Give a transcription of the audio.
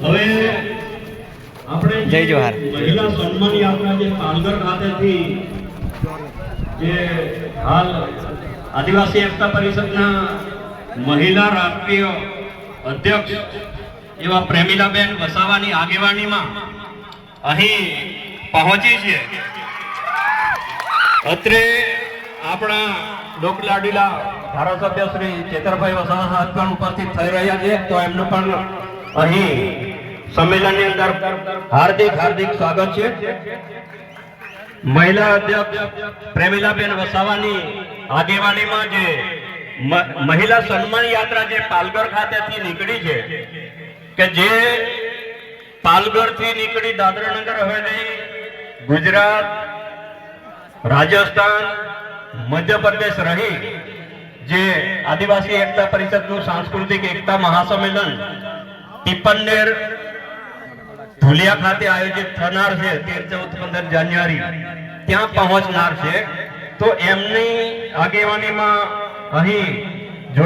હવે આપણે જય જોહાર. મહિલા સન્માન યાત્રા જે પાલઘર ખાતેથી જે હાલ આદિવાસી એકતા પરિષદના મહિલા રાષ્ટ્રીય અધ્યક્ષ એવા પ્રેમિલાબેન વસાવાની આગેવાનીમાં અહીં પહોંચી છે અત્રે આપણા લોકલાડીલા ધારાસભ્ય શ્રી ચેતરભાઈ વસાવા સાહેબ પણ ઉપસ્થિત થઈ રહ્યા છે તો એમનું પણ અહીં સંમેલનની અંદર હાર્દિક હાર્દિક સ્વાગત છે. મહિલા અધ્યક્ષ પ્રેમિલાબેન વસાવાની આગેવાનીમાં જે મહિલા સન્માન યાત્રા જે પાલગર ખાતેથી નીકળી છે, કે જે પાલઘરથી નીકળી દાદરાનગર હવેલી ગુજરાત, રાજસ્થાન, મધ્યપ્રદેશ રહી જે આદિવાસી એકતા પરિષદનું સાંસ્કૃતિક એકતા મહાસંમેલન ટીપન્નેર ધુલિયા ખાતે આયોજિત થનાર છે તેર ચૌદ પંદર જાન્યુઆરી. ત્યાં પહોંચનાર છે. તો એમની આગેવાનીમાં અહીં